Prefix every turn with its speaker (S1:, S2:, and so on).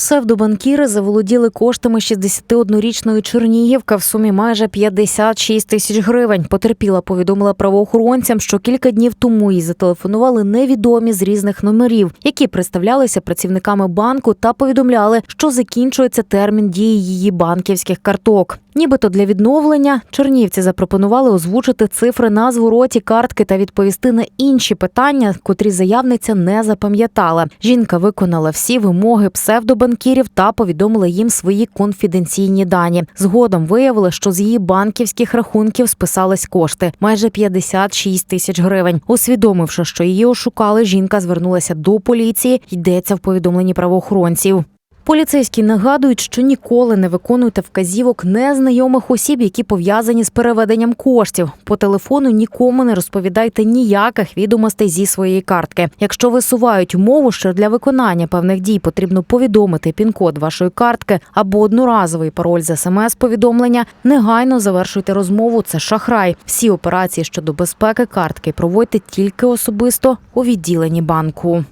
S1: Псевдобанкіри заволоділи коштами 61-річної Чернігівки в сумі майже 56 тисяч гривень. Потерпіла повідомила правоохоронцям, що кілька днів тому їй зателефонували невідомі з різних номерів, які представлялися працівниками банку та повідомляли, що закінчується термін дії її банківських карток. Нібито для відновлення чернівці запропонували озвучити цифри на звороті картки та відповісти на інші питання, котрі заявниця не запам'ятала. Жінка виконала всі вимоги псевдобанкірів та повідомила їм свої конфіденційні дані. Згодом виявили, що з її банківських рахунків списались кошти майже 56 тисяч гривень. Усвідомивши, що її ошукали, жінка звернулася до поліції. Йдеться в повідомленні правоохоронців. Поліцейські нагадують, що ніколи не виконуйте вказівок незнайомих осіб, які пов'язані з переведенням коштів. По телефону нікому не розповідайте ніяких відомостей зі своєї картки. Якщо висувають умову, що для виконання певних дій потрібно повідомити пін-код вашої картки або одноразовий пароль з смс-повідомлення, негайно завершуйте розмову. Це шахрай. Всі операції щодо безпеки картки проводьте тільки особисто у відділенні банку.